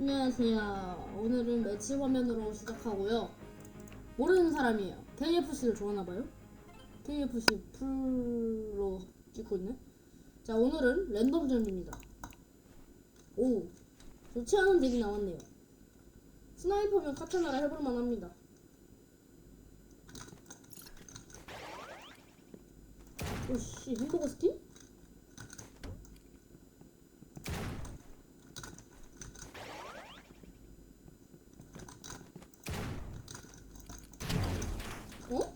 안녕하세요. 오늘은 매치 화면으로 시작하고요. 모르는 사람이에요. KFC를 좋아하나봐요. KFC 풀로 찍고 있네. 자, 오늘은 랜덤전입니다. 오, 좋지 않은 덱이 나왔네요. 스나이퍼면 카타나라 해볼만 합니다. 오씨, 햄버거 스킨? 어?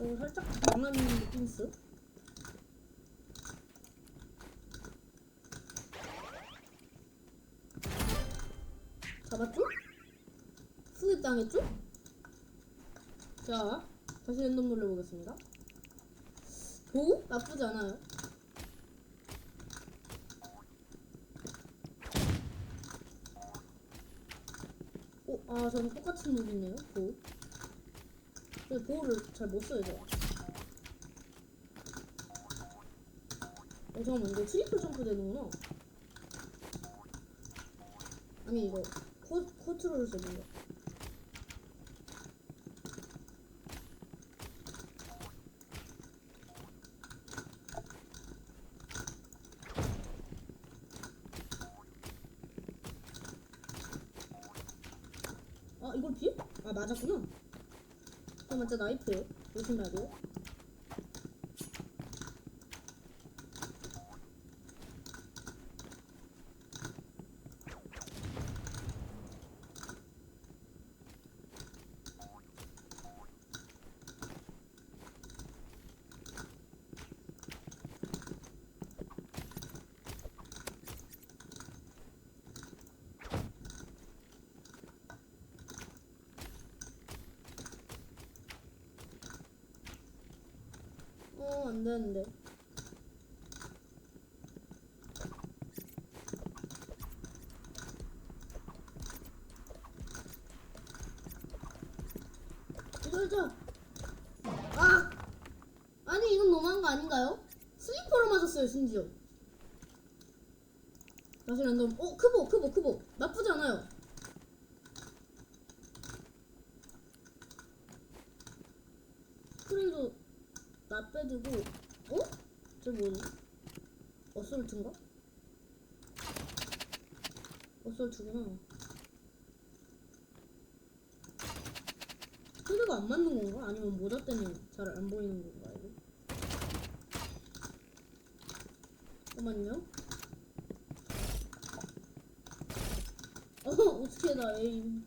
어, 살짝 강한 있어? 잡았죠? 슬립 당했죠? 자, 다시 랜덤 돌려보겠습니다. 오? 나쁘지 않아요. 오, 아, 저는 똑같은 룩이네요. 보. 근데 보호를 잘 못 써요, 저. 어, 잠깐만, 이거 트리플 점프 되는구나. 아니, 이거, 코, 컨트롤을 써는 거. 아, 이걸 피해? 아, 맞았구나. 진짜 나이프예요. 조심해야 돼요. 어, 안 되는데. 줘. 아! 아니, 이건 너무한 거 아닌가요? 슬리퍼로 맞았어요, 심지어. 다시 랜덤. 어, 크보, 크보, 크보. 나쁘지 않아요. 스크린도 나 빼주고 어? 저 뭐니? 어설트인가? 어설트구나 헤드가 안 맞는 건가? 아니면 모자 때문에 잘 안 보이는 건가 이거? 잠깐만요 어 어떻게 나 에임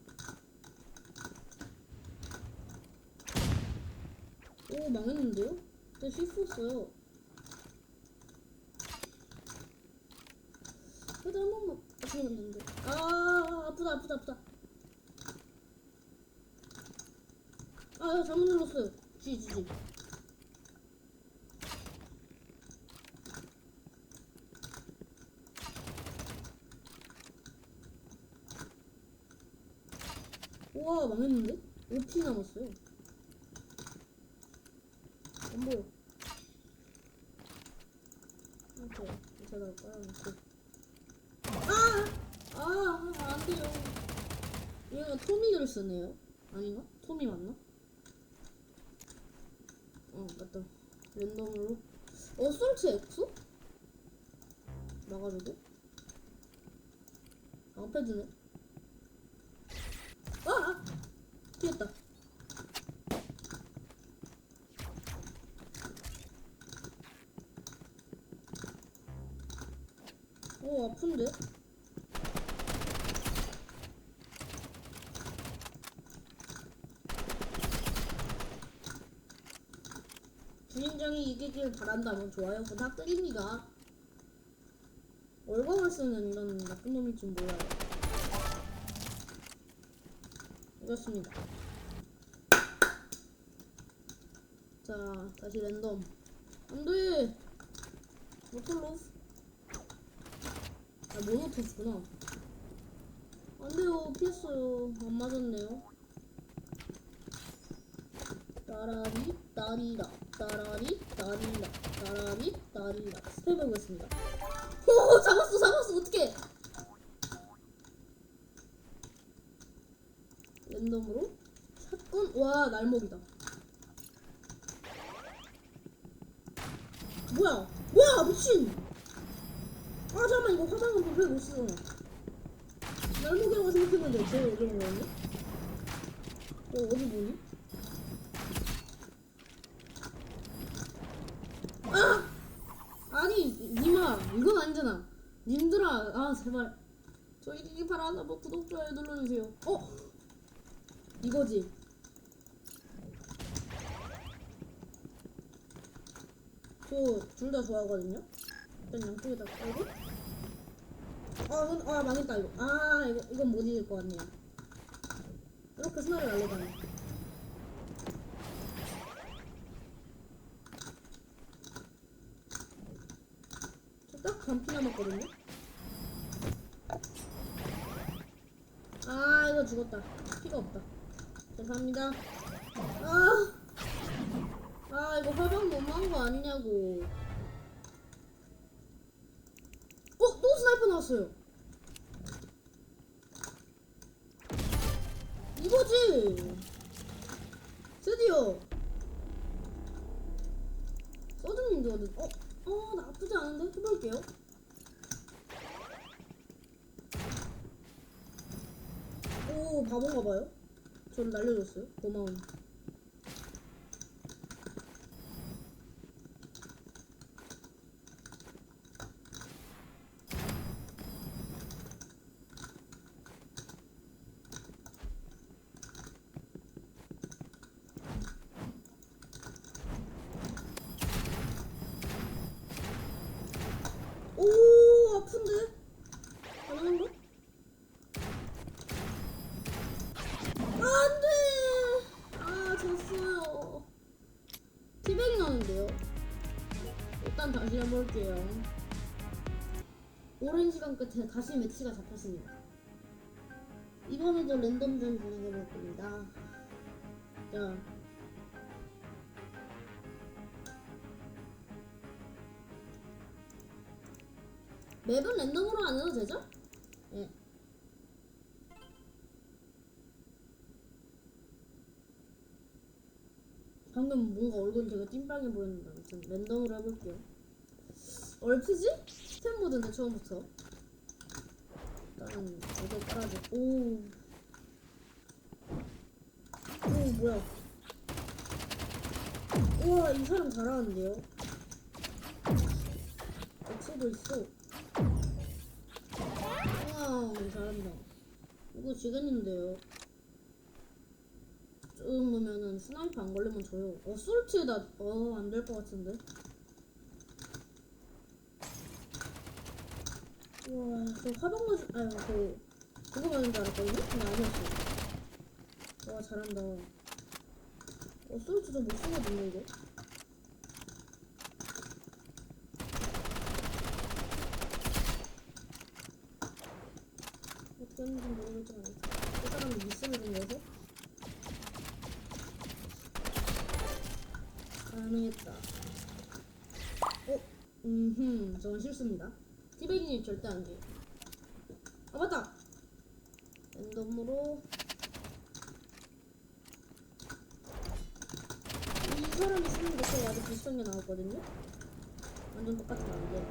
오 망했는데요? 저 씹었어요. 그래도 한 번만 안 되는데. 아 아프다 아프다 아프다. 아 잘못 눌렀어요. 지 지 지. 우와 망했는데? 5피 남았어요. 안 보여. 이렇게 제가 깔아놓고. 아! 아, 안 돼요. 얘가 토미를 쓰네요. 아닌가? 토미 맞나? 어, 맞다. 랜덤으로. 어, 솔츠 엑소? 나가지고. 안 패드네. 아! 아! 피했다. 오 아픈데? 주인장이 이기길 바란다면 좋아요 부탁드립니다. 월광을 쓰는 이런 나쁜 놈일 줄 몰라요. 이겼습니다. 자 다시 랜덤. 안 돼. 모틀로. 아, 모노토스구나. 안 돼요. 피했어요. 안 맞았네요. 따라리 따리라 따라리 따리라 따라리 따리라 스텝 해보겠습니다. 오 잡았어 잡았어 어떡해. 랜덤으로. 샷건 와 날먹이다. 뭐야? 뭐야 미친. 아 잠깐만 이거 화장은 불필 못 쓰잖아. 날먹이라고 생각했는데 제일 어려운 거였네? 어 어디 보니? 아! 아니 니마 이건 아니잖아 님들 아아 제발. 저희 기기 바라 하나 뭐 구독 좋아요 눌러주세요. 어? 이거지. 저 둘 다 좋아하거든요? 일단 양쪽에다 깔고 아, 이건, 아 망했다 이거. 아 이거, 이건 못 이길 것 같네요. 이렇게 스나를 날려다니 저딱 반피 남았거든요 아 이거 죽었다. 피가 없다. 죄송합니다. 아, 아 이거 화병 너무한 거 아니냐고. 어? 또 스나이퍼 나왔어요. 이거지! 드디어. 서든님도 어디 어? 어 나쁘지 않은데? 해볼게요 오 바본가 봐요. 저를 날려줬어요. 고마움 해볼게요. 오랜 시간 끝에 다시 매치가 잡혔습니다. 이번에도 랜덤전 진행해 볼 겁니다. 자. 맵은 랜덤으로 안 해도 되죠? 예. 방금 뭔가 얼굴이 되게 찐빵해 보였는데 아무튼 랜덤으로 해볼게요. 얼프지? 스텝 모드인데 처음부터. 일단 이거 깔아줘. 오. 오 뭐야? 우와 이 사람 잘하는데요. 엑소도 있어. 우와 잘한다. 이거 지겠는데요. 이 정도면은 스나이퍼 안 걸리면 져요. 어, 솔트다. 어, 안 될 것 같은데. 우와, 저 화병 맞은, 아유, 그, 그거 맞은 줄 알았거든요? 근데 아니었어. 와, 잘한다. 어, 솔트 저못 쓰거든요, 이거. 어떤 건지 모르겠지만, 이 사람이 미션을 좀 내서 가능했다. 어? 음흠, 저건 실수입니다. 티베기님 절대 안 돼요. 아, 맞다! 랜덤으로. 이 사람이 쓰는 것과 아주 비슷한 게 나왔거든요? 완전 똑같은 건데.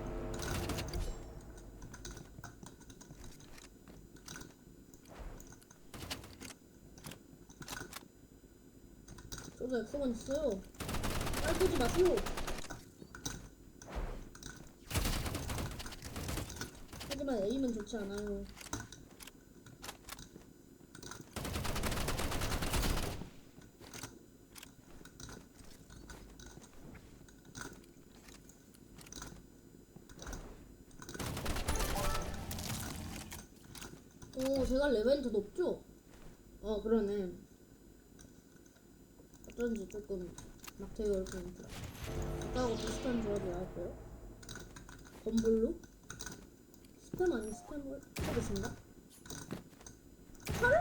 저도 엑소건 있어요. 깔보지 마세요. 하지만 에임은 좋지 않아요. 오, 제가 레벨이 더 높죠? 어, 그러네. 어쩐지 조금 막 되게 어렵게 느껴. 아까하고 비슷한 조합이 나왔고요. 건블로? 스팸 아닌 스팸을 해보겠습니다. 차를?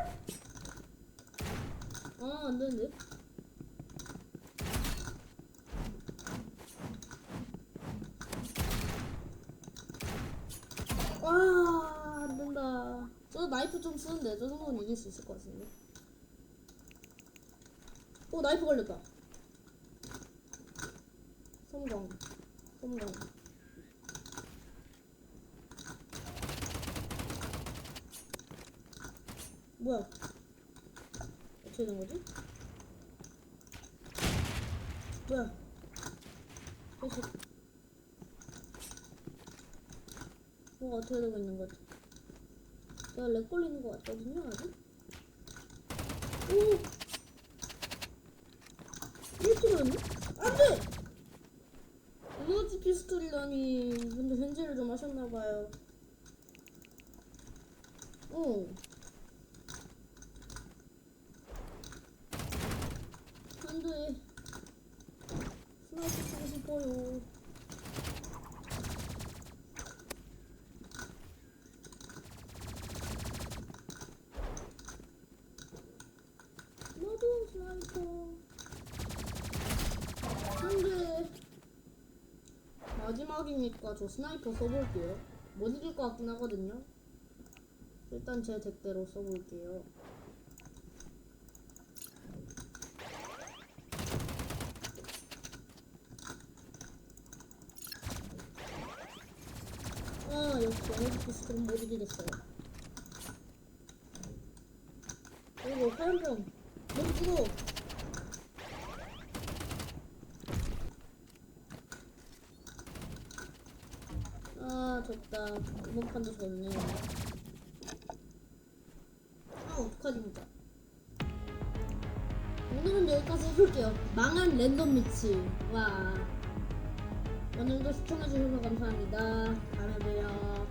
아! 아, 안 되는데. 와, 안 된다. 저 나이프 좀 쓰는데, 저 정도는 이길 수 있을 것 같은데. 오, 나이프 걸렸다. 성공. 성공. 뭐야? 어떻게 된 거지? 뭐야? 계속 뭐가 어떻게 되고 있는 거지? 제가 렉 걸리는 것 같거든요, 아직? 오! 1kg였네? 안 돼! 에너지 피스톨이라니. 근데 현질을 좀 하셨나봐요. 어. 안 돼. 스나이퍼 쓰고 싶어요. 나도 스나이퍼. 안 돼. 마지막이니까 저 스나이퍼 써볼게요. 못 이길 것 같긴 하거든요. 일단 제 덱대로 써볼게요. 아 에너지 피스톨은 못 이기겠어요. 그리고 화염병 너무 뜨거워. 아 졌다. 이번 판도 졌네. 아 어떡하지 진짜. 오늘은 여기까지 해볼게요. 망한 랜덤 미치. 와. 오늘도 시청해주셔서 감사합니다. 다음에 봬요.